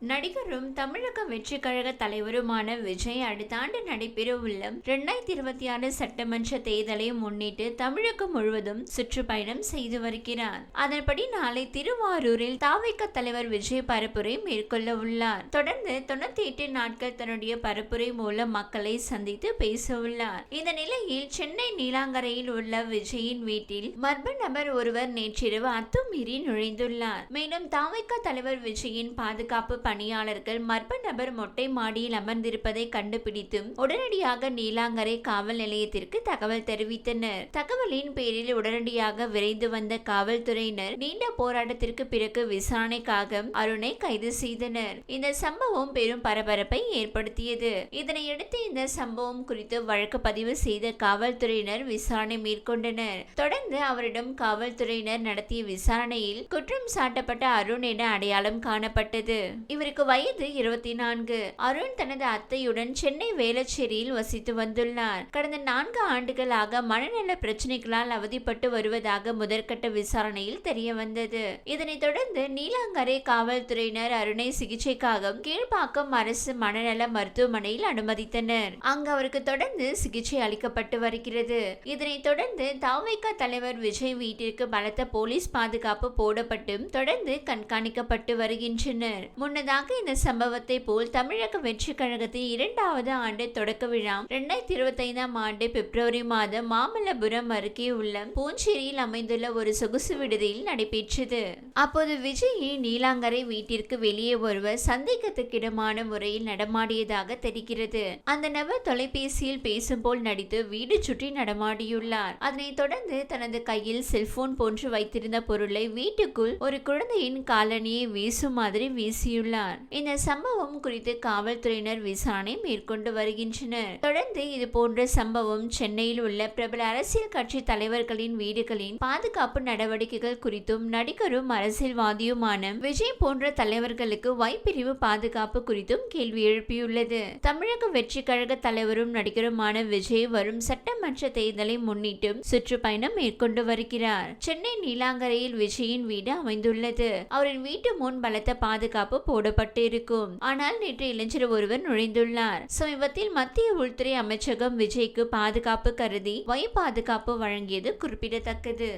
நடிகரும் தமிழக வெற்றி கழக தலைவருமான விஜய் அடுத்த ஆண்டு நடைபெறவுள்ள இரண்டாயிரத்தி இருபத்தி ஆறு சட்டமன்ற தேர்தலை முன்னிட்டு தமிழகம் முழுவதும் சுற்றுப்பயணம் செய்து வருகிறார். அதன்படி நாளை திருவாரூரில் தாவிக தலைவர் விஜய் பரப்புரை மேற்கொள்ள உள்ளார். தொடர்ந்து தொண்ணூத்தி எட்டு நாட்கள் தன்னுடைய பரப்புரை மூலம் மக்களை சந்தித்து பேச உள்ளார் இந்த நிலையில் சென்னை நீலாங்கரையில் உள்ள விஜயின் வீட்டில் மர்ம நபர் ஒருவர் நேற்றிரவு அத்துமீறி நுழைந்துள்ளார். மேலும் தாவிக தலைவர் விஜயின் பாதுகாப்பு பணியாளர்கள் மர்ம நபர் மொட்டை மாடியில் அமர்ந்திருப்பதை கண்டுபிடித்தும் உடனடியாக நீலாங்கரை காவல் நிலையத்திற்கு தகவல் தெரிவித்தனர். தகவலின் பேரில் உடனடியாக விரைந்து வந்த காவல்துறையினர் நீண்ட போராட்டத்திற்கு பிறகு விசாரணைக்காக அருணை கைது செய்தனர். இந்த சம்பவம் பெரும் பரபரப்பை ஏற்படுத்தியது. இதனையடுத்து இந்த சம்பவம் குறித்து வழக்கு பதிவு செய்த காவல்துறையினர் விசாரணை மேற்கொண்டனர். தொடர்ந்து அவரிடம் காவல்துறையினர் நடத்திய விசாரணையில் குற்றம் சாட்டப்பட்ட அருண் என அடையாளம் காணப்பட்டது. இவருக்கு வயது இருபத்தி நான்கு அருண் தனது அத்தையுடன் சென்னை வேளச்சேரியில் வசித்து வந்துள்ளார். கடந்த நான்கு ஆண்டுகளாக மனநல பிரச்சனைகளால் அவதிப்பட்டு வருவதாக முதற்கட்ட விசாரணையில் தெரிய வந்தது இதனைத் தொடர்ந்து நீலாங்கரை காவல்துறையினர் அருணை சிகிச்சைக்காக கீழ்ப்பாக்கம் அரசு மனநல மருத்துவமனையில் அனுமதித்தனர். அங்கு அவருக்கு தொடர்ந்து சிகிச்சை அளிக்கப்பட்டு வருகிறது. இதனைத் தொடர்ந்து தாவைக்கா தலைவர் விஜய் வீட்டிற்கு பலத்த போலீஸ் பாதுகாப்பு போடப்பட்டும் தொடர்ந்து கண்காணிக்கப்பட்டு வருகின்றனர். முன்னதாக இந்த சம்பவத்தை போல் தமிழக வெற்றி கழகத்தின் இரண்டாவது ஆண்டு தொடக்க விழா இரண்டாயிரத்தி இருபத்தி ஐந்தாம் ஆண்டு பிப்ரவரி மாதம் மாமல்லபுரம் அருகே உள்ள பூஞ்சேரியில் அமைந்துள்ள ஒரு சொகுசு விடுதியில் நடைபெற்றது. அப்போது விஜயின் நீலாங்கரை வீட்டிற்கு வெளியே ஒருவர் சந்தேகத்துக்கிடமான முறையில் நடமாடியதாக தெரிகிறது. அந்த நபர் தொலைபேசியில் பேசும் போல் நடித்து வீடு சுற்றி நடமாடியுள்ளார். அதனைத் தொடர்ந்து தனது கையில் செல்போன் போன்று வைத்திருந்த பொருளை வீட்டுக்குள் ஒரு குழந்தையின் காலனியை வீசும் மாதிரி வீசியுள்ளார். இந்த சம்பவம் குறித்து காவல்துறையினர் விசாரணை மேற்கொண்டு வருகின்றனர். தொடர்ந்து இது போன்ற சம்பவம் சென்னையில் உள்ள பிரபல அரசியல் கட்சி தலைவர்களின் வீடுகளின் பாதுகாப்பு நடவடிக்கைகள் குறித்தும் நடிகரும் அரசியல்வாதியுமான விஜய் போன்ற தலைவர்களுக்கு வைப்பிரிவு பாதுகாப்பு குறித்தும் கேள்வி எழுப்பியுள்ளது. தமிழக வெற்றி கழக தலைவரும் நடிகருமான விஜய் வரும் சட்டமன்ற தேர்தலை முன்னிட்டு சுற்றுப்பயணம் மேற்கொண்டு வருகிறார். சென்னை நீலாங்கரையில் விஜயின் வீடு அமைந்துள்ளது. அவரின் வீட்டு முன் பலத்த பாதுகாப்பு போட இருக்கும் ஆனால் நேற்று இளைஞர் ஒருவர் நுழைந்துள்ளார். சமீபத்தில் மத்திய உள்துறை அமைச்சகம் விஜய்க்கு பாதுகாப்பு கருதி வய பாதுகாப்பு வழங்கியது குறிப்பிடத்தக்கது.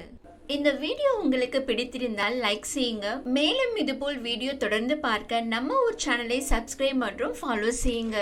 இந்த வீடியோ உங்களுக்கு பிடித்திருந்தால் லைக் செய்யுங்க. மேலும் இதுபோல் வீடியோ தொடர்ந்து பார்க்க நம்ம ஒரு சேனலை சப்ஸ்கிரைப் மற்றும் ஃபாலோ செய்யுங்க.